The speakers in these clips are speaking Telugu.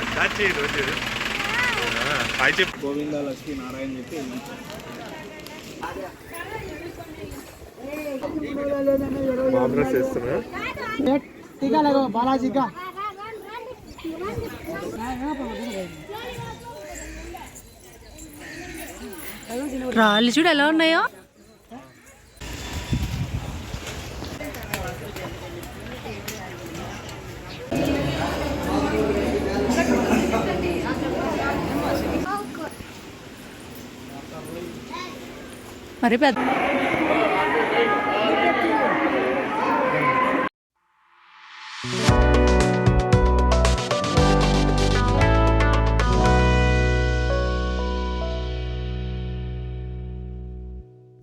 అట్టాచి ఈరోజు ఆ, హాయ్ చెప్పు గోవింద లక్ష్మీ నారాయణ చెప్పి కాంగ్రెస్ చేస్తున్నా? టీకా లేదో బాలాజీ కా రాళ్ళు చూడు ఎలా ఉన్నాయో? మరి పెద్ద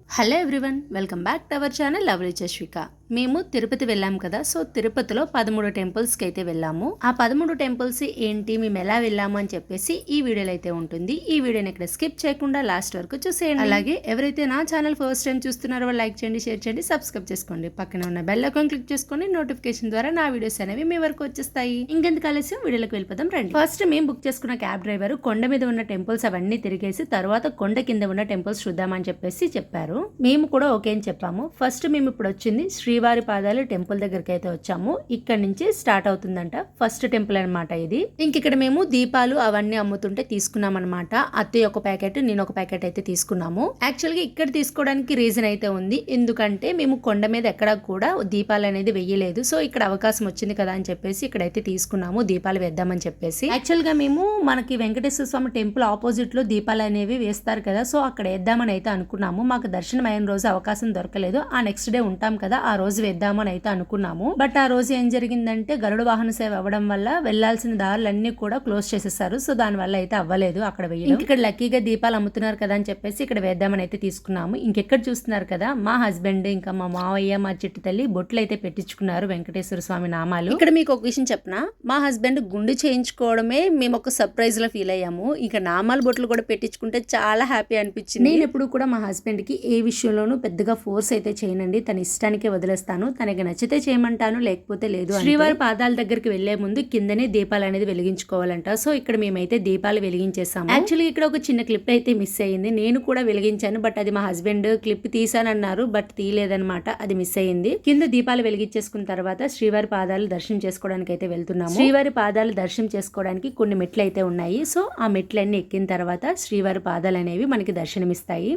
hello everyone welcome back to our channel lovely Chashvika మేము తిరుపతి వెళ్ళాం కదా సో తిరుపతిలో పదమూడు టెంపుల్స్కి అయితే వెళ్ళాము. ఆ పదమూడు టెంపుల్స్ ఏంటి మేము ఎలా వెళ్ళాము అని చెప్పేసి ఈ వీడియోలో అయితే ఉంటుంది. ఈ వీడియోని ఇక్కడ స్కిప్ చేయకుండా లాస్ట్ వరకు చూసేయండి. అలాగే ఎవరైతే నా ఛానల్ ఫస్ట్ టైం చూస్తున్నారో వాళ్ళు లైక్ చేయండి షేర్ చేయండి సబ్స్క్రైబ్ చేసుకోండి. పక్కన ఉన్న బెల్ ఐకాన్ క్లిక్ చేసుకోండి నోటిఫికేషన్ ద్వారా నా వీడియోస్ అనేవి మీ వరకు వచ్చేస్తాయి. ఇంకెందుకు ఆలస్యం? వీడియోలోకి వెళ్ళిపోదాం రండి. ఫస్ట్ మేము బుక్ చేసుకున్న క్యాబ్ డ్రైవర్ కొండ మీద ఉన్న టెంపుల్స్ అవన్నీ తిరిగేసి తర్వాత కొండ కింద ఉన్న టెంపుల్స్ చూద్దామని చెప్పేసి చెప్పారు. మేము కూడా ఓకే అని చెప్పాము. ఫస్ట్ మేము ఇప్పుడు వచ్చింది శ్రీ శ్రీవారి పాదాలు టెంపుల్ దగ్గరికి అయితే వచ్చాము. ఇక్కడ నుంచి స్టార్ట్ అవుతుందంట. ఫస్ట్ టెంపుల్ అన్నమాట ఇది. ఇంక ఇక్కడ మేము దీపాలు అవన్నీ అమ్ముతుంటే తీసుకున్నాం అనమాట అత్తయ్య ఒక ప్యాకెట్ నేను ఒక ప్యాకెట్ అయితే తీసుకున్నాము. యాక్చువల్గా ఇక్కడ తీసుకోవడానికి రీజన్ అయితే ఉంది. ఎందుకంటే మేము కొండ మీద ఎక్కడా కూడా దీపాలు అనేది వెయ్యలేదు. సో ఇక్కడ అవకాశం వచ్చింది కదా అని చెప్పేసి ఇక్కడైతే తీసుకున్నాము. దీపాలు వేద్దామని చెప్పేసి. యాక్చువల్గా మేము మనకి వెంకటేశ్వర స్వామి టెంపుల్ ఆపోజిట్లో దీపాలు అనేవి వేస్తారు కదా. సో అక్కడ వేద్దామని అయితే అనుకున్నాము. మాకు దర్శనం అయిన రోజు అవకాశం దొరకలేదు. ఆ నెక్స్ట్ డే ఉంటాం కదా ఆ రోజు వేద్దామని అయితే అనుకున్నాము. బట్ ఆ రోజు ఏం జరిగిందంటే గరుడ వాహన సేవ అవ్వడం వల్ల వెళ్ళాల్సిన దారులన్నీ కూడా క్లోజ్ చేసేసారు. సో దాని వల్ల అయితే అవ్వలేదు అక్కడ వేయడం. ఇంక ఇక్కడ లక్కీగా దీపాలు అమ్ముతున్నారు కదా అని చెప్పేసి ఇక్కడ వేద్దామని అయితే తీసుకున్నాము. ఇంకెక్కడ చూస్తున్నారు కదా మా హస్బెండ్ ఇంకా మా మావయ్య మా చిట్టు తల్లి బొట్లు అయితే పెట్టించుకున్నారు వెంకటేశ్వర స్వామి నామాలు. ఇక్కడ మీకు ఒక విషయం చెప్పనా? మా హస్బెండ్ గుండు చేయించుకోవడమే మేము ఒక సర్ప్రైజ్లో ఫీల్ అయ్యాము. ఇంకా నామాల బొట్లు కూడా పెట్టించుకుంటే చాలా హ్యాపీ అనిపించింది. నేను ఎప్పుడు కూడా మా హస్బెండ్కి ఏ విషయంలోనూ పెద్దగా ఫోర్స్ అయితే చేయనండి. తన ఇష్టానికే వదిలేస్తాను. తనకి నచ్చితే చేయమంటాను లేకపోతే లేదు శ్రీవారి పాదాల దగ్గరికి వెళ్ళే ముందు కిందనే దీపాలు అనేది వెలిగించుకోవాలంట. సో ఇక్కడ మేమైతే దీపాలు వెలిగించేసాము. యాక్చువల్లీ ఇక్కడ ఒక చిన్న క్లిప్ అయితే మిస్ అయ్యింది. నేను కూడా వెలిగించాను బట్ అది మా హస్బెండ్ క్లిప్ తీసానన్నారు బట్ తీయలేదన్నమాట. అది మిస్ అయ్యింది. కింద దీపాలు వెలిగించేసుకున్న తర్వాత శ్రీవారి పాదాలు దర్శనం చేసుకోవడానికి అయితే వెళ్తున్నాము. శ్రీవారి పాదాలు దర్శనం చేసుకోవడానికి కొన్ని మెట్లు అయితే ఉన్నాయి. సో ఆ మెట్లన్నీ ఎక్కిన తర్వాత శ్రీవారి పాదాలు అనేవి మనకి దర్శనమిస్తాయి.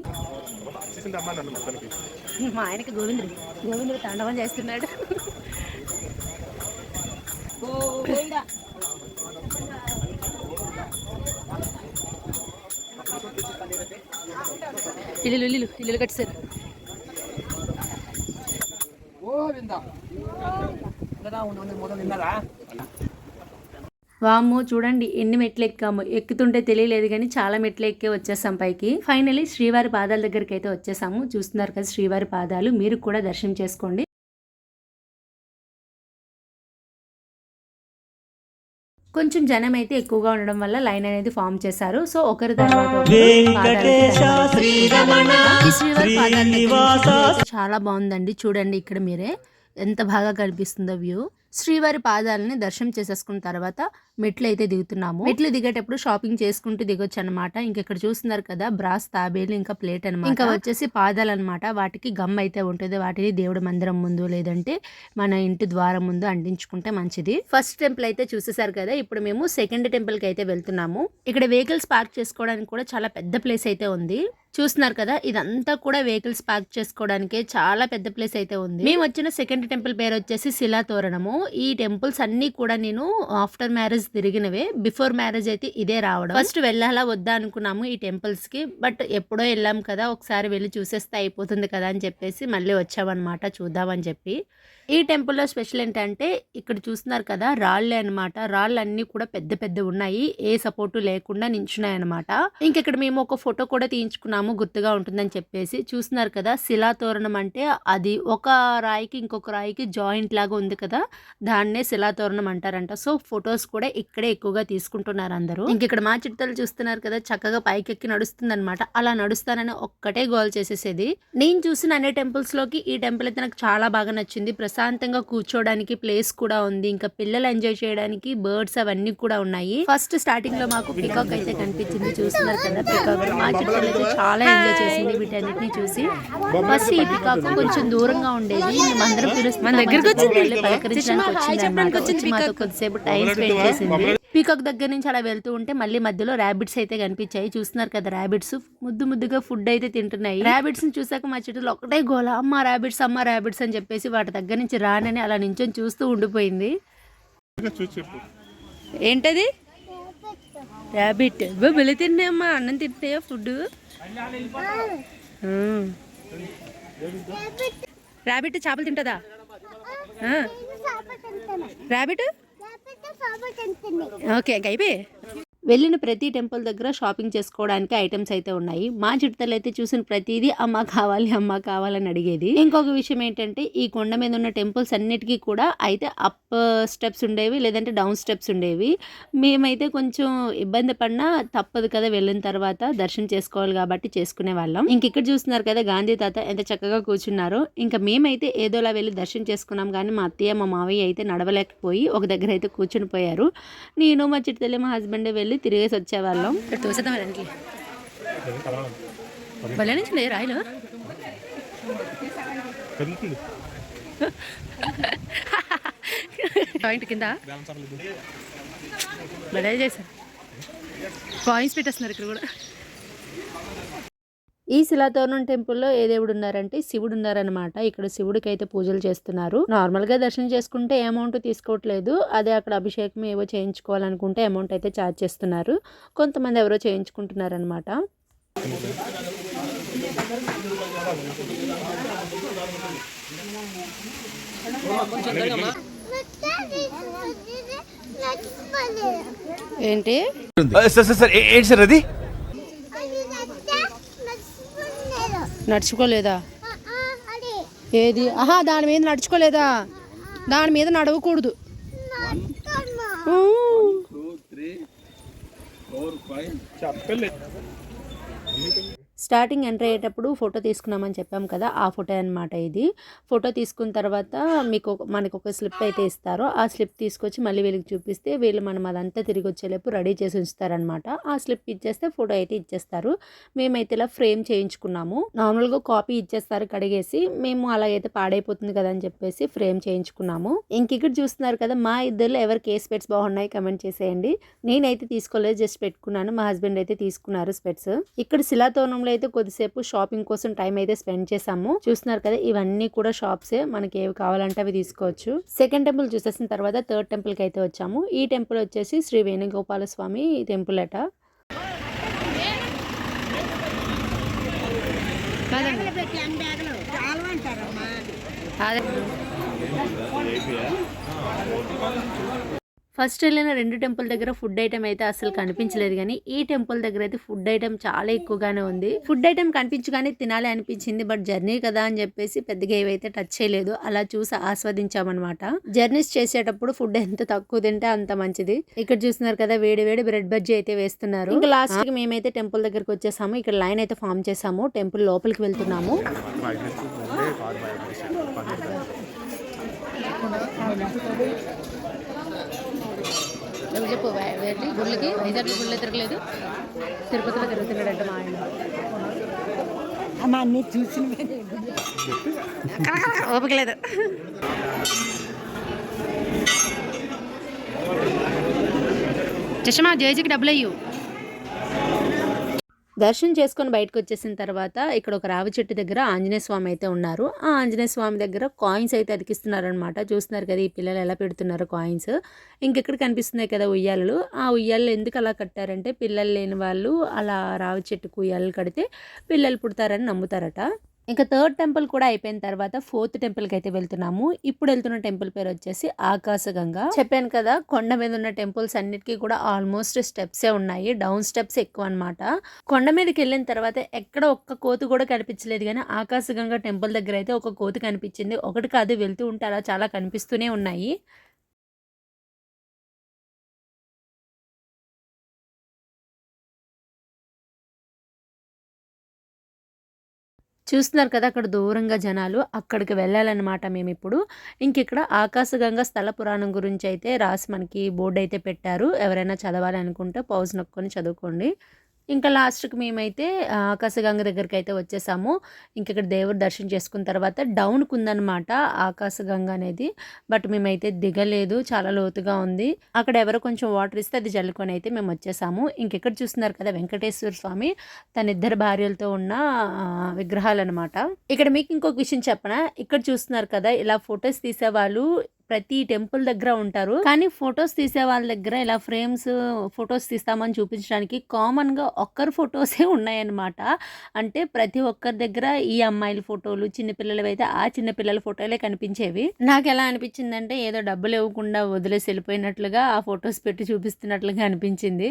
మా ఆయనకి గోవిందుడు. గోవిందుడు తాండవం చేస్తున్నాడు. ఇల్లు ఇల్లు ఇల్లు కట్టారు గోవింద. మొదలు విన్నారా వామ్మో చూడండి ఎన్ని మెట్లు ఎక్కాము ఎక్కుతుంటే తెలియలేదు కానీ చాలా మెట్లు ఎక్కే వచ్చేసాం పైకి. ఫైనలీ శ్రీవారి పాదాల దగ్గరికి అయితే వచ్చేసాము. చూస్తున్నారు కదా శ్రీవారి పాదాలు. మీరు కూడా దర్శనం చేసుకోండి. కొంచెం జనం అయితే ఎక్కువగా ఉండడం వల్ల లైన్ అనేది ఫామ్ చేశారు. సో ఒకరి తర్వాత చాలా బాగుందండి. చూడండి ఇక్కడ మీరే. ఎంత బాగా కనిపిస్తుందో వ్యూ. శ్రీవారి పాదాలని దర్శనం చేసేసుకున్న తర్వాత మెట్లు అయితే దిగుతున్నాము. మెట్లు దిగేటప్పుడు షాపింగ్ చేసుకుంటూ దిగొచ్చు అనమాట ఇంక ఇక్కడ చూస్తున్నారు కదా బ్రాస్ తాబేలు ఇంకా ప్లేట్ అనమాట ఇంకా వచ్చేసి పాదాలు అనమాట వాటికి గమ్ అయితే ఉంటుంది. వాటిని దేవుడి మందిరం ముందు లేదంటే మన ఇంటి ద్వారం ముందు అంటించుకుంటే మంచిది. ఫస్ట్ టెంపుల్ అయితే చూసేసారు కదా ఇప్పుడు మేము సెకండ్ టెంపుల్కి అయితే వెళ్తున్నాము. ఇక్కడ వెహికల్స్ పార్క్ చేసుకోవడానికి కూడా చాలా పెద్ద ప్లేస్ అయితే ఉంది. చూస్తున్నారు కదా ఇదంతా కూడా వెహికల్స్ పార్క్ చేసుకోవడానికి చాలా పెద్ద ప్లేస్ అయితే ఉంది. మేము వచ్చిన సెకండ్ టెంపుల్ పేరు వచ్చేసి శిలా తోరణము. ఈ టెంపుల్స్ అన్ని కూడా నేను ఆఫ్టర్ మ్యారేజ్ తిరిగినవే. బిఫోర్ మ్యారేజ్ అయితే ఇదే రావడం. ఫస్ట్ వెళ్ళాలా వద్దా అనుకున్నాము ఈ టెంపుల్స్కి. బట్ ఎప్పుడో వెళ్ళాం కదా ఒకసారి వెళ్ళి చూసేస్తే అయిపోతుంది కదా అని చెప్పేసి మళ్ళీ వచ్చామన్నమాట చూద్దామని చెప్పి. ఈ టెంపుల్లో స్పెషల్ ఏంటంటే ఇక్కడ చూస్తున్నారు కదా రాళ్ళే అనమాట రాళ్ళన్నీ అన్ని కూడా పెద్ద పెద్ద ఉన్నాయి. ఏ సపోర్టు లేకుండా నించున్నాయి అనమాట ఇంకెక్కడ మేము ఒక ఫోటో కూడా తీయించుకున్నాము గుర్తుగా ఉంటుందని చెప్పేసి. చూస్తున్నారు కదా శిలా తోరణం అంటే అది ఒక రాయికి ఇంకొక రాయికి జాయింట్ లాగా ఉంది కదా దాన్నే శిలా తోరణం అంటారంట. సో ఫొటోస్ కూడా ఇక్కడే ఎక్కువగా తీసుకుంటున్నారు అందరూ. ఇంకెక్కడ మా చిట్టలు చూస్తున్నారు కదా చక్కగా పైకెక్కి నడుస్తుంది అనమాట అలా నడుస్తానని ఒక్కటే గోల్ చేసేసేది. నేను చూసిన అన్ని టెంపుల్స్లోకి ఈ టెంపుల్ అయితే నాకు చాలా బాగా నచ్చింది. ప్రసాద్ ప్రశాంతంగా కూర్చోడానికి ప్లేస్ కూడా ఉంది. ఇంకా పిల్లలు ఎంజాయ్ చేయడానికి బర్డ్స్ అవన్నీ కూడా ఉన్నాయి. ఫస్ట్ స్టార్టింగ్లో మాకు పికాక్ అయితే కనిపించింది. చూస్తున్నారు కదా పికాక్ మా చిట్టులు అయితే చాలా ఎంజాయ్ చేసింది వీటన్నిటిని చూసి. ఫస్ట్ ఈ పికాక్ కొంచెం దూరంగా ఉండేది. మేమందరం పిలుస్తున్నాం మన దగ్గరకు వచ్చింది. పలకరించడానికి వచ్చింది అన్నమాట వచ్చి మాతో కొద్దిసేపు టైం స్పెండ్ చేసింది. పీకాక్ దగ్గర నుంచి అలా వెళ్తూ ఉంటే మళ్ళీ మధ్యలో ర్యాబిట్స్ అయితే కనిపించాయి. చూస్తున్నారు కదా ర్యాబిట్స్ ముద్దు ముద్దుగా ఫుడ్ అయితే తింటున్నాయి. ర్యాబిట్స్ని చూసాక మా చెట్టులో ఒకటే గోల అమ్మ ర్యాబిట్స్ అమ్మ ర్యాబిట్స్ అని చెప్పేసి వాటి దగ్గర నుంచి రానని అలా నించొని చూస్తూ ఉండిపోయింది. ఏంటది? ర్యాబిట్ బెలి తిన్నాయమ్మా అన్నం తింటాయా ఫుడ్ ర్యాబిట్ చేపలు తింటుందా? ర్యాబిట్ ఓకే అయిపోయి. వెళ్ళిన ప్రతి టెంపుల్ దగ్గర షాపింగ్ చేసుకోవడానికి ఐటమ్స్ అయితే ఉన్నాయి. మా చిట్టలు అయితే చూసిన ప్రతిదీ అమ్మ కావాలి అమ్మ కావాలని అడిగేది. ఇంకొక విషయం ఏంటంటే ఈ కొండ మీద ఉన్న టెంపుల్స్ అన్నిటికీ కూడా అయితే అప్ స్టెప్స్ ఉండేవి లేదంటే డౌన్ స్టెప్స్ ఉండేవి. మేమైతే కొంచెం ఇబ్బంది పడినా తప్పదు కదా వెళ్ళిన తర్వాత దర్శనం చేసుకోవాలి కాబట్టి చేసుకునే వాళ్ళం. ఇంక ఇక్కడ చూస్తున్నారు కదా గాంధీ తాత ఎంత చక్కగా కూర్చున్నారు. ఇంకా మేమైతే ఏదోలా వెళ్ళి దర్శనం చేసుకున్నాం కానీ మా అత్తయ్య మా మావయ్య అయితే నడవలేకపోయి ఒక దగ్గర అయితే కూర్చుని పోయారు. నేను మా చిట్టతల్లి మా హస్బెండ్ వెళ్ళి తిరిగేసి వచ్చేవాళ్ళం. ఇక్కడ తోసేద్దాం దానికి? భలే నుంచి లేదు రాయలు? పాయింట్ కింద? భలే చేశారు. పాయింట్స్ పెట్టేస్తున్నారు ఇక్కడ కూడా. ఈ శిలాతోరణం టెంపుల్లో ఏ దేవుడు ఉన్నారంటే శివుడు ఉన్నారనమాట ఇక్కడ శివుడికి అయితే పూజలు చేస్తున్నారు. నార్మల్గా దర్శనం చేసుకుంటే అమౌంట్ తీసుకోవట్లేదు. అదే అక్కడ అభిషేకం ఏవో చేయించుకోవాలనుకుంటే అమౌంట్ అయితే ఛార్జ్ చేస్తున్నారు. కొంతమంది ఎవరో చేయించుకుంటున్నారు అనమాట ఏంటి సార్ సార్ ఏంటి సార్ అది? నడుచుకోలేదా? ఏది? ఆహా దాని మీద నడుచుకోలేదా? దాని మీద నడవకూడదు. చెప్పలేదు. స్టార్టింగ్ ఎంటర్ అయ్యేటప్పుడు ఫోటో తీసుకున్నామని చెప్పాం కదా ఆ ఫోటో అన్నమాట ఇది. ఫోటో తీసుకున్న తర్వాత మీకు మనకు ఒక స్లిప్ అయితే ఇస్తారో ఆ స్లిప్ తీసుకొచ్చి మళ్ళీ వీళ్ళకి చూపిస్తే వీళ్ళు మనం అదంతా తిరిగి వచ్చేలోపు రెడీ చేసి ఉంచుతారనమాట ఆ స్లిప్ ఇచ్చేస్తే ఫోటో అయితే ఇచ్చేస్తారు. మేమైతే ఇలా ఫ్రేమ్ చేయించుకున్నాము. నార్మల్గా కాపీ ఇచ్చేస్తారు కడిగేసి మేము అలా అయితే పాడైపోతుంది కదా అని చెప్పేసి ఫ్రేమ్ చేయించుకున్నాము. ఇంక ఇక్కడ చూస్తున్నారు కదా మా ఇద్దరు ఎవరు ఏ స్పెట్స్ బాగున్నాయి కమెంట్ చేసేయండి. నేనైతే తీసుకోలేదు జస్ట్ పెట్టుకున్నాను. మా హస్బెండ్ అయితే తీసుకున్నారు స్పెట్స్. ఇక్కడ శిలాతోనంలో అయితే కొద్దిసేపు షాపింగ్ కోసం టైం అయితే స్పెండ్ చేసాము చూస్తున్నారు కదా ఇవన్నీ కూడా షాప్సే మనకి ఏవి కావాలంటే అవి తీసుకోవచ్చు. సెకండ్ టెంపుల్ చూసేసిన తర్వాత థర్డ్ టెంపుల్కి అయితే వచ్చాము. ఈ టెంపుల్ వచ్చేసి శ్రీ వేణుగోపాల స్వామి టెంపుల్ అట. ఫస్ట్ వెళ్ళిన రెండు టెంపుల్ దగ్గర ఫుడ్ ఐటమ్ అయితే అసలు కనిపించలేదు కానీ ఈ టెంపుల్ దగ్గర అయితే ఫుడ్ ఐటమ్ చాలా ఎక్కువగానే ఉంది. ఫుడ్ ఐటమ్ కనిపించగానే తినాలి అనిపించింది బట్ జర్నీ కదా అని చెప్పేసి పెద్దగా ఏవైతే టచ్ చేయలేదు అలా చూసి ఆస్వాదించామన్నమాట. జర్నీస్ చేసేటప్పుడు ఫుడ్ ఎంత తక్కువ తింటే అంత మంచిది. ఇక్కడ చూస్తున్నారు కదా వేడి వేడి బ్రెడ్ బజ్జీ అయితే వేస్తున్నారు. ఇంకా లాస్ట్కి మేమైతే టెంపుల్ దగ్గరకు వచ్చేసాము. ఇక్కడ లైన్ అయితే ఫామ్ చేసాము. టెంపుల్ లోపలికి వెళ్తున్నాము. నువ్వు చెప్పు వెళ్ళి గుళ్ళకి? వైజాగ్ గుళ్ళు తిరగలేదు. తిరుపతిలో తిరుగుతున్నాడంట మా ఆయన. అమ్మ అన్ని చూసిన ఓపిక లేదు. చషమా జేజీకి డబ్బులు అయ్యు. దర్శనం చేసుకొని బయటకు వచ్చేసిన తర్వాత ఇక్కడ ఒక రావి చెట్టు దగ్గర ఆంజనేయ స్వామి అయితే ఉన్నారు. ఆ ఆంజనేయ స్వామి దగ్గర కాయిన్స్ అయితే అతికిస్తున్నారనమాట చూస్తున్నారు కదా ఈ పిల్లలు ఎలా పెడుతున్నారు కాయిన్స్. ఇంకెక్కడ కనిపిస్తున్నాయి కదా ఉయ్యాలలు. ఆ ఉయ్యాలు ఎందుకు అలా కట్టారంటే పిల్లలు లేని వాళ్ళు అలా రావి చెట్టుకు ఉయ్యాలలు కడితే పిల్లలు పుడతారని నమ్ముతారట. ఇంకా థర్డ్ టెంపుల్ కూడా అయిపోయిన తర్వాత ఫోర్త్ టెంపుల్కి అయితే వెళ్తున్నాము. ఇప్పుడు వెళ్తున్న టెంపుల్ పేరు వచ్చేసి ఆకాశగంగా. చెప్పాను కదా కొండ మీద ఉన్న టెంపుల్స్ అన్నిటికీ కూడా ఆల్మోస్ట్ స్టెప్సే ఉన్నాయి డౌన్ స్టెప్స్ ఎక్కువ అనమాట కొండ మీదకి వెళ్ళిన తర్వాత ఎక్కడ ఒక్క కోతి కూడా కనిపించలేదు కానీ ఆకాశగంగా టెంపుల్ దగ్గర అయితే ఒక కోతి కనిపించింది. ఒకటి కాదు వెళ్తూ ఉంటే అలా చాలా కనిపిస్తూనే ఉన్నాయి. చూస్తున్నారు కదా అక్కడ దూరంగా జనాలు అక్కడికి వెళ్ళాలన్నమాట మేము ఇప్పుడు ఇంక ఇక్కడ ఆకాశగంగా స్థల పురాణం గురించి అయితే రాసి మనకి బోర్డు అయితే పెట్టారు. ఎవరైనా చదవాలనుకుంటే పౌజ్ నొక్కొని చదువుకోండి. ఇంకా లాస్ట్కి మేమైతే ఆకాశగంగ దగ్గరికి అయితే వచ్చేసాము. ఇంక ఇక్కడ దేవుడు దర్శనం చేసుకున్న తర్వాత డౌన్కి ఉందన్నమాట ఆకాశగంగ అనేది. బట్ మేమైతే దిగలేదు చాలా లోతుగా ఉంది. అక్కడ ఎవరో కొంచెం వాటర్ ఇస్తే అది జల్లుకొని అయితే మేము వచ్చేసాము. ఇంకెక్కడ చూస్తున్నారు కదా వెంకటేశ్వర స్వామి తన ఇద్దరు భార్యలతో ఉన్న విగ్రహాలు అనమాట ఇక్కడ మీకు ఇంకొక విషయం చెప్పనా? ఇక్కడ చూస్తున్నారు కదా ఇలా ఫొటోస్ తీసేవాళ్ళు ప్రతి టెంపుల్ దగ్గర ఉంటారు. కానీ ఫొటోస్ తీసే వాళ్ళ దగ్గర ఇలా ఫ్రేమ్స్ ఫొటోస్ తీస్తామని చూపించడానికి కామన్గా ఒక్కరు ఫొటోసే ఉన్నాయన్నమాట. అంటే ప్రతి ఒక్కరి దగ్గర ఈ అమ్మాయిల ఫోటోలు చిన్నపిల్లలు అయితే ఆ చిన్నపిల్లల ఫోటోలే కనిపించేవి. నాకు ఎలా అనిపించిందంటే ఏదో డబ్బులు ఇవ్వకుండా వదిలేసి వెళ్ళిపోయినట్లుగా ఆ ఫొటోస్ పెట్టి చూపిస్తున్నట్లుగా అనిపించింది.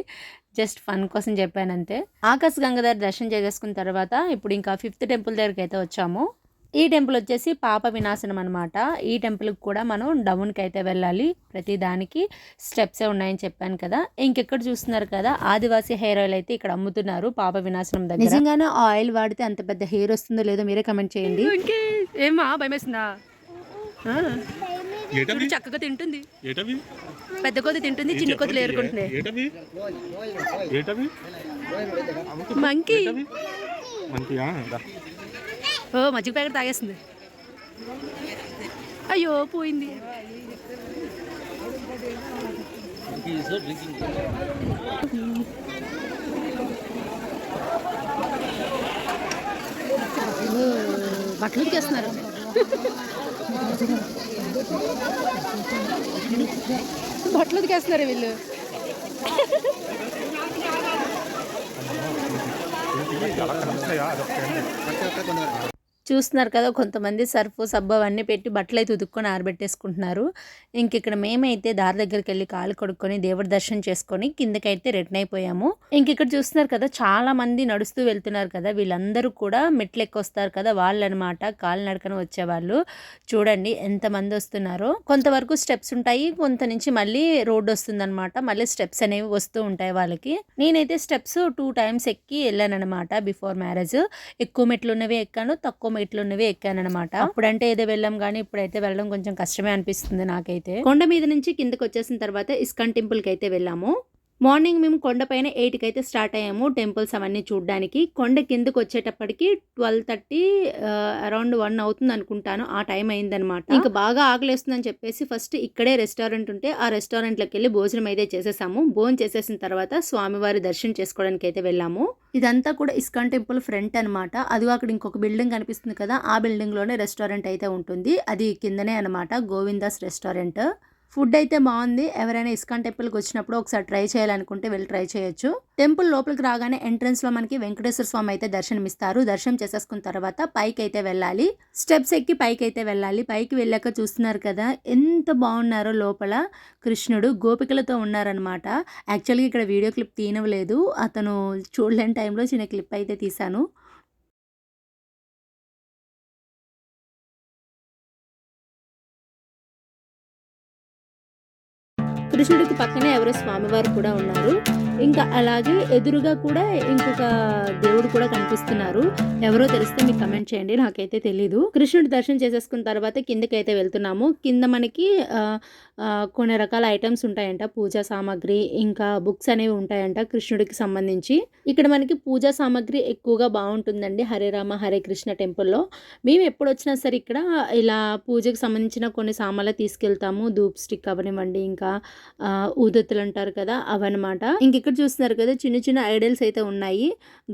జస్ట్ ఫన్ కోసం చెప్పానంతే. ఆకాశ గంగాధర్ దర్శనం చేసేసుకున్న తర్వాత ఇప్పుడు ఇంకా ఫిఫ్త్ టెంపుల్ దగ్గరికి అయితే వచ్చాము. ఈ టెంపుల్ వచ్చేసి పాప వినాశనం అనమాట ఈ టెంపుల్కి కూడా మనం డౌన్కి అయితే వెళ్ళాలి. ప్రతి దానికి స్టెప్సే ఉన్నాయని చెప్పాను కదా. ఇంకెక్కడ చూస్తున్నారు కదా? ఆదివాసీ హెయిర్ ఆయిల్ అయితే ఇక్కడ అమ్ముతున్నారు పాప వినాశనం దగ్గర. నిజంగానే ఆయిల్ వాడితే అంత పెద్ద హెయిర్ వస్తుందో లేదో మీరే కమెంట్ చేయండి. ఏమా భయమేస్తుందా ఏటవి చక్కగా తింటుంది. ఏటవి పెద్ద కొద్ది తింటుంది చిన్న కొద్దిలు ఏటవి మంకీ. ఓ మజ్జిగ ప్యాకెట్ తాగేస్తుంది. అయ్యో పోయింది. బట్టలు ఉడికేస్తున్నారు బట్టలు ఉతికేస్తున్నారు వీళ్ళు. చూస్తున్నారు కదా కొంతమంది సర్ఫ్ సబ్బు అవన్నీ పెట్టి బట్టలు అయితే ఉతుక్కొని ఆరబెట్టేసుకుంటున్నారు. ఇంక ఇక్కడ మేమైతే దారి దగ్గరికి వెళ్ళి కాలు కొడుక్కొని దేవుడి దర్శనం చేసుకొని కిందకైతే రిటర్న్ అయిపోయాము. ఇంక ఇక్కడ చూస్తున్నారు కదా చాలా మంది నడుస్తూ వెళ్తున్నారు కదా వీళ్ళందరూ కూడా మెట్లు ఎక్కొస్తారు కదా వాళ్ళు అనమాట కాలు నడకన వచ్చేవాళ్ళు. చూడండి ఎంతమంది వస్తున్నారో. కొంతవరకు స్టెప్స్ ఉంటాయి కొంత నుంచి మళ్ళీ రోడ్డు వస్తుందన్నమాట. మళ్ళీ స్టెప్స్ అనేవి వస్తూ ఉంటాయి వాళ్ళకి. నేనైతే స్టెప్స్ టూ టైమ్స్ ఎక్కి వెళ్ళాను అనమాట బిఫోర్ మ్యారేజ్. ఎక్కువ మెట్లు ఉన్నవి ఎక్కాను తక్కువ మెట్లు ఉన్నవి ఎక్కాను అనమాట అప్పుడంటే ఏదో వెళ్ళాం కానీ ఇప్పుడైతే వెళ్ళడం కొంచెం కష్టమే అనిపిస్తుంది నాకైతే. కొండ మీద నుంచి కిందకి వచ్చేసిన తర్వాత ఇస్కాన్ టెంపుల్కి అయితే వెళ్ళాము. మార్నింగ్ మేము కొండపైన ఎయిట్కి అయితే స్టార్ట్ అయ్యాము టెంపుల్స్ అవన్నీ చూడడానికి. కొండ కిందకి వచ్చేటప్పటికి ట్వెల్వ్ థర్టీ అరౌండ్ వన్ అవుతుంది అనుకుంటాను. ఆ టైం అయిందనమాట ఇంకా బాగా ఆకలేస్తుందని చెప్పేసి ఫస్ట్ ఇక్కడే రెస్టారెంట్ ఉంటే ఆ రెస్టారెంట్లోకి వెళ్ళి భోజనం అయితే చేసేసాము. భోజనం చేసేసిన తర్వాత స్వామివారి దర్శనం చేసుకోవడానికి అయితే వెళ్ళాము. ఇదంతా కూడా ఇస్కాన్ టెంపుల్ ఫ్రంట్ అనమాట అదిగో అక్కడ ఇంకొక బిల్డింగ్ కనిపిస్తుంది కదా ఆ బిల్డింగ్లోనే రెస్టారెంట్ అయితే ఉంటుంది. అది కిందనే అనమాట గోవిందాస్ రెస్టారెంట్. ఫుడ్ అయితే బాగుంది. ఎవరైనా ఇస్కాన్ టెంపుల్కి వచ్చినప్పుడు ఒకసారి ట్రై చేయాలనుకుంటే వెళ్ళి ట్రై చేయొచ్చు. టెంపుల్ లోపలికి రాగానే ఎంట్రన్స్లో మనకి వెంకటేశ్వర స్వామి అయితే దర్శనమిస్తారు. దర్శనం చేసేసుకున్న తర్వాత పైకి అయితే వెళ్ళాలి. స్టెప్స్ ఎక్కి పైకి అయితే వెళ్ళాలి. పైకి వెళ్ళాక చూస్తున్నారు కదా ఎంత బాగున్నారో లోపల కృష్ణుడు. గోపికలతో ఉన్నారనమాట యాక్చువల్గా ఇక్కడ వీడియో క్లిప్ తీయనవలేదు అతను చూడలేని టైంలో చిన్న క్లిప్ అయితే తీశాను. కృష్ణుడికి పక్కనే ఎవరో స్వామివారు కూడా ఉన్నారు. ఇంకా అలాగే ఎదురుగా కూడా ఇంకొక దేవుడు కూడా కనిపిస్తున్నారు. ఎవరో తెలిస్తే మీకు కమెంట్ చేయండి నాకైతే తెలీదు. కృష్ణుడి దర్శనం చేసేసుకున్న తర్వాత కిందకి అయితే వెళ్తున్నాము. కింద మనకి కొన్ని రకాల ఐటమ్స్ ఉంటాయంట. పూజా సామాగ్రి ఇంకా బుక్స్ అనేవి ఉంటాయంట కృష్ణుడికి సంబంధించి. ఇక్కడ మనకి పూజా సామాగ్రి ఎక్కువగా బాగుంటుందండి. హరే రామ హరే కృష్ణ టెంపుల్లో. మేము ఎప్పుడు వచ్చినా సరే ఇక్కడ ఇలా పూజకు సంబంధించిన కొన్ని సామాన్లు తీసుకెళ్తాము. ధూప్ స్టిక్ అవనివ్వండి ఇంకా ఊదత్తులు అంటారు కదా అవన్నమాట. ఇంక ఇక్కడ చూస్తున్నారు కదా చిన్న చిన్న ఐడల్స్ అయితే ఉన్నాయి.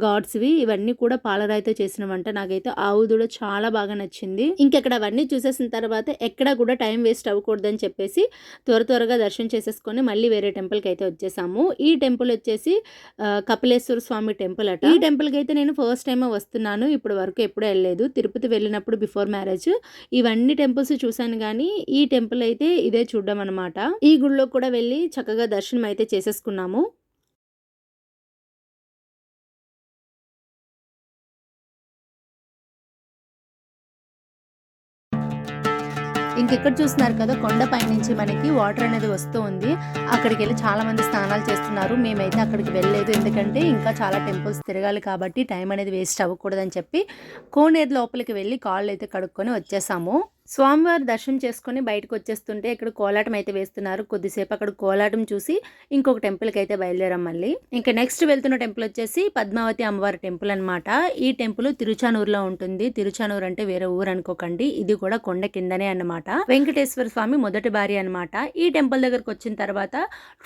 గాడ్స్వి ఇవన్నీ కూడా పాలరాయితో చేసినవంట. నాకైతే ఆవు దూడ చాలా బాగా నచ్చింది. ఇంకెక్కడ అవన్నీ చూసేసిన తర్వాత ఎక్కడ కూడా టైం వేస్ట్ అవ్వకూడదని చెప్పేసి త్వర త్వరగా దర్శనం చేసేసుకొని మళ్ళీ వేరే టెంపుల్కి అయితే వచ్చేసాము. ఈ టెంపుల్ వచ్చేసి కపిలేశ్వర స్వామి టెంపుల్ అట. ఈ టెంపుల్కి అయితే నేను ఫస్ట్ టైం వస్తున్నాను. ఇప్పుడు వరకు ఎప్పుడూ వెళ్ళలేదు. తిరుపతి వెళ్ళినప్పుడు బిఫోర్ మ్యారేజ్. ఇవన్నీ టెంపుల్స్ చూశాను కానీ ఈ టెంపుల్ అయితే ఇదే చూడడం అనమాట ఈ గుడిలో కూడా వెళ్ళి చక్కగా దర్శనం అయితే చేసేసుకున్నాము. ఇంకెక్కడ చూస్తున్నారు కదా కొండ పైనుంచి మనకి వాటర్ అనేది వస్తూ ఉంది. అక్కడికి వెళ్ళి చాలా మంది స్నానాలు చేస్తున్నారు. మేమైతే అక్కడికి వెళ్ళలేదు. ఎందుకంటే ఇంకా చాలా టెంపుల్స్ తిరగాలి కాబట్టి టైం అనేది వేస్ట్ అవ్వకూడదని చెప్పి కోనేరు లోపలికి వెళ్ళి కాళ్ళు అయితే కడుక్కొని వచ్చేసాము. స్వామివారి దర్శనం చేసుకొని బయటకు వచ్చేస్తుంటే ఇక్కడ కోలాటం అయితే వేస్తున్నారు. కొద్దిసేపు అక్కడ కోలాటం చూసి ఇంకొక టెంపుల్కి అయితే బయలుదేరాం మళ్ళీ. ఇంకా నెక్స్ట్ వెళ్తున్న టెంపుల్ వచ్చేసి పద్మావతి అమ్మవారి టెంపుల్ అనమాట ఈ టెంపుల్ తిరుచానూరులో ఉంటుంది. తిరుచానూరు అంటే వేరే ఊరు అనుకోకండి. ఇది కూడా కొండ కిందనే అనమాట వెంకటేశ్వర స్వామి మొదటి భార్య అనమాట ఈ టెంపుల్ దగ్గరకు వచ్చిన తర్వాత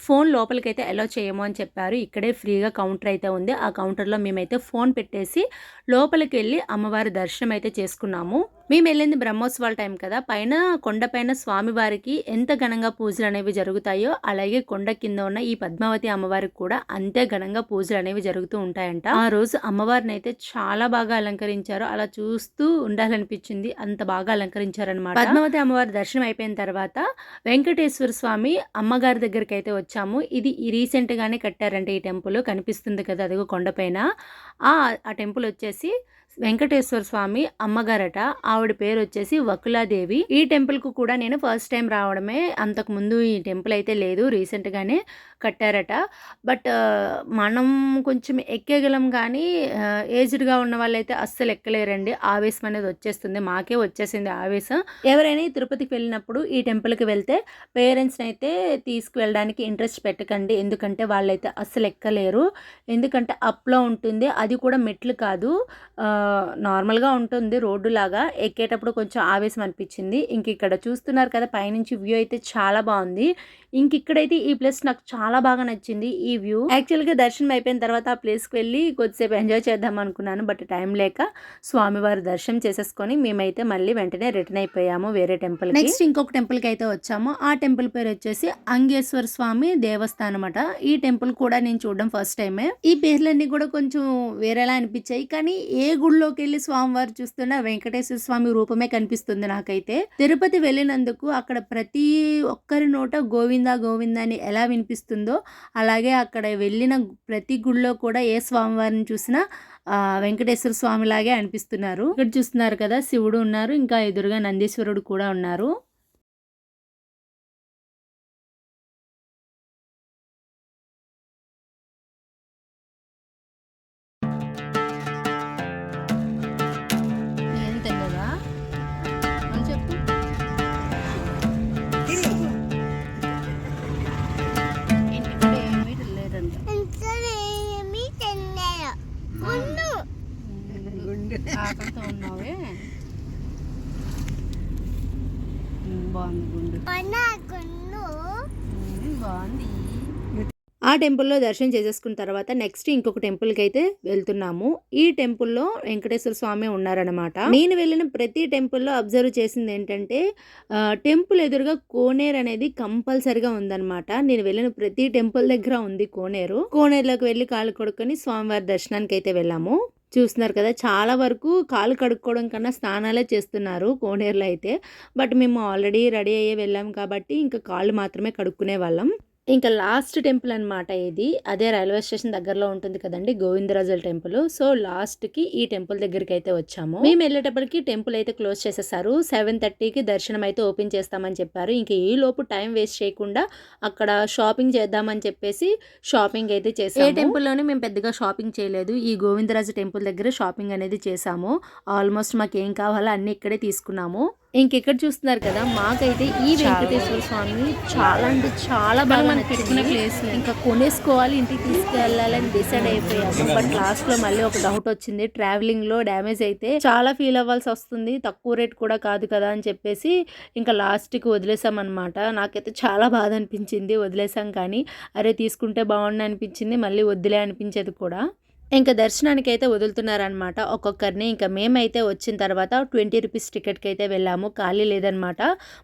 ఫోన్ లోపలికి అయితే అలో చేయము అని చెప్పారు. ఇక్కడే ఫ్రీగా కౌంటర్ అయితే ఉంది. ఆ కౌంటర్లో మేమైతే ఫోన్ పెట్టేసి లోపలికి వెళ్ళి అమ్మవారి దర్శనం అయితే చేసుకున్నాము. మేము వెళ్ళింది బ్రహ్మోత్సవాల టైం కదా. పైన కొండపైన స్వామివారికి ఎంత ఘనంగా పూజలు అనేవి జరుగుతాయో అలాగే కొండ కింద ఉన్న ఈ పద్మావతి అమ్మవారికి కూడా అంతే ఘనంగా పూజలు అనేవి జరుగుతూ ఉంటాయంట. ఆ రోజు అమ్మవారిని అయితే చాలా బాగా అలంకరించారు. అలా చూస్తూ ఉండాలనిపించింది. అంత బాగా అలంకరించారనమాట పద్మావతి అమ్మవారి దర్శనం అయిపోయిన తర్వాత వెంకటేశ్వర స్వామి అమ్మగారి దగ్గరికి అయితే వచ్చాము. ఇది రీసెంట్ గానే కట్టారంటే ఈ టెంపుల్. కనిపిస్తుంది కదా అదిగో కొండపైన ఆ ఆ టెంపుల్ వచ్చేసి వెంకటేశ్వర స్వామి అమ్మగారట. ఆవిడ పేరు వచ్చేసి వకుల దుర్గాదేవి ఈ టెంపుల్కు కూడా నేను ఫస్ట్ టైం రావడమే అంతకు ముందు ఈ టెంపుల్ అయితే లేదు. రీసెంట్ గానే కట్టారట. బట్ మనం కొంచెం ఎక్కేగలం కానీ ఏజ్డ్గా ఉన్న వాళ్ళైతే అస్సలు ఎక్కలేరండి. ఆవేశం అనేది వచ్చేస్తుంది. మాకే వచ్చేసింది ఆవేశం. ఎవరైనా ఈ తిరుపతికి వెళ్ళినప్పుడు ఈ టెంపుల్కి వెళ్తే పేరెంట్స్ని అయితే తీసుకువెళ్ళడానికి ఇంట్రెస్ట్ పెట్టకండి. ఎందుకంటే వాళ్ళైతే అస్సలు ఎక్కలేరు. ఎందుకంటే అప్లో ఉంటుంది. అది కూడా మెట్లు కాదు. నార్మల్గా ఉంటుంది రోడ్డు లాగా ఎక్కేటప్పుడు కొంచెం ఆవేశం అనిపించింది. ఇంక ఇక్కడ చూస్తున్నారు కదా పైనుంచి వ్యూ అయితే చాలా బాగుంది. ఇంక ఇక్కడైతే ఈ ప్లేస్ నాకు చాలా చాలా బాగా నచ్చింది ఈ వ్యూ. యాక్చువల్గా దర్శనం అయిపోయిన తర్వాత ఆ ప్లేస్కి వెళ్ళి కొద్దిసేపు ఎంజాయ్ చేద్దాం అనుకున్నాను బట్ టైం లేక స్వామివారి దర్శనం చేసేసుకొని మేమైతే మళ్ళీ వెంటనే రిటర్న్ అయిపోయాము వేరే టెంపుల్ నెక్స్ట్ ఇంకొక టెంపుల్కి అయితే వచ్చాము. ఆ టెంపుల్ పేరు వచ్చేసి అంగేశ్వర స్వామి దేవస్థానం అన్నమాట. ఈ టెంపుల్ కూడా నేను చూడడం ఫస్ట్ టైమే ఈ పేర్లన్నీ కూడా కొంచెం వేరేలా అనిపించాయి కానీ ఏ గుడిలోకి వెళ్ళి స్వామివారు చూస్తున్నా వెంకటేశ్వర స్వామి రూపమే కనిపిస్తుంది నాకైతే. తిరుపతి వెళ్ళినందుకు అక్కడ ప్రతి ఒక్కరి నోట గోవిందా గోవిందా అని ఎలా వినిపిస్తుంది అలాగే అక్కడ వెళ్ళిన ప్రతి గుడిలో కూడా ఏ స్వామివారిని చూసినా ఆ, వెంకటేశ్వర స్వామి లాగే అనిపిస్తున్నారు. ఇక్కడ చూస్తున్నారు కదా శివుడు ఉన్నారు ఇంకా ఎదురుగా నందీశ్వరుడు కూడా ఉన్నారు. బాగుంది. గుండు ఉమ్, బాగుంది. ఆ టెంపుల్లో దర్శనం చేసేసుకున్న తర్వాత నెక్స్ట్ ఇంకొక టెంపుల్కి అయితే వెళ్తున్నాము. ఈ టెంపుల్లో వెంకటేశ్వర స్వామి ఉన్నారనమాట నేను వెళ్ళిన ప్రతి టెంపుల్లో అబ్జర్వ్ చేసింది ఏంటంటే ఆ, టెంపుల్ ఎదురుగా కోనేరు అనేది కంపల్సరిగా ఉందన్నమాట. నేను వెళ్ళిన ప్రతి టెంపుల్ దగ్గర ఉంది కోనేరు. కోనేరులోకి వెళ్ళి కాళ్ళు కొడుకొని స్వామివారి దర్శనానికి అయితే వెళ్ళాము. చూస్తున్నారు కదా చాలా వరకు కాలు కడుక్కోవడం కన్నా స్నానాలే చేస్తున్నారు కోనేరులో అయితే. బట్ మేము ఆల్రెడీ రెడీ అయ్యే వెళ్ళాం కాబట్టి ఇంకా కాళ్ళు మాత్రమే కడుక్కునే వాళ్ళం. ఇంకా లాస్ట్ టెంపుల్ అన్నమాట ఇది. అదే రైల్వే స్టేషన్ దగ్గరలో ఉంటుంది కదండి గోవిందరాజుల టెంపుల్. సో లాస్ట్కి ఈ టెంపుల్ దగ్గరికి అయితే వచ్చాము. మేము వెళ్ళేటప్పటికి టెంపుల్ అయితే క్లోజ్ చేసేసారు. సెవెన్ థర్టీకి దర్శనం అయితే ఓపెన్ చేస్తామని చెప్పారు. ఇంకా ఈ లోపు టైం వేస్ట్ చేయకుండా అక్కడ షాపింగ్ చేద్దామని చెప్పేసి షాపింగ్ అయితే చేసాము. ఏ టెంపుల్లోనే మేము పెద్దగా షాపింగ్ చేయలేదు. ఈ గోవిందరాజు టెంపుల్ దగ్గర షాపింగ్ అనేది చేసాము. ఆల్మోస్ట్ మాకు ఏం కావాలో అన్ని ఇక్కడే తీసుకున్నాము. ఇంకెక్కడ చూస్తున్నారు కదా మాకైతే ఈ వెంకటేశ్వర స్వామి చాలా అంటే చాలా బాగా నచ్చింది. ప్లేస్ ఇంకా కొనేసుకోవాలి ఇంటికి తీసుకెళ్ళాలని డిసైడ్ అయిపోయాము బట్ లాస్ట్లో మళ్ళీ ఒక డౌట్ వచ్చింది. ట్రావెలింగ్లో డ్యామేజ్ అయితే చాలా ఫీల్ అవ్వాల్సి వస్తుంది. తక్కువ రేట్ కూడా కాదు కదా అని చెప్పేసి ఇంకా లాస్ట్కి వదిలేసాం అనమాట నాకైతే చాలా బాధ అనిపించింది. వదిలేసాం కానీ అరే తీసుకుంటే బాగుండు అనిపించింది. మళ్ళీ వద్దులే అనిపించేది కూడా. ఇంకా దర్శనానికి అయితే వదులుతున్నారనమాట ఒక్కొక్కరిని ఇంకా మేమైతే వచ్చిన తర్వాత ట్వంటీ రూపీస్ టికెట్కి అయితే వెళ్ళాము. ఖాళీ లేదనమాట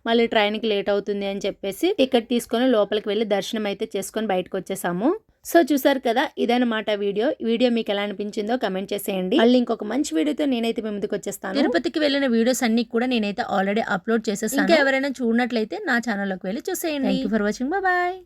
మళ్ళీ ట్రైన్కి లేట్ అవుతుంది అని చెప్పేసి టికెట్ తీసుకొని లోపలికి వెళ్ళి దర్శనం అయితే చేసుకొని బయటకు వచ్చేసాము సో చూసారు కదా ఇదనమాట వీడియో. వీడియో మీకు ఎలా అనిపించిందో కమెంట్ చేసేయండి. మళ్ళీ ఇంకొక మంచి వీడియోతో నేనైతే మీ ముందుకు వచ్చేస్తాను. తిరుపతికి వెళ్ళిన వీడియోస్ అన్ని కూడా నేనైతే ఆల్రెడీ అప్లోడ్ చేసేసాను. ఇంకా ఎవరైనా చూడనట్లయితే నా ఛానల్లోకి వెళ్ళి చూసేయండి. For watching bye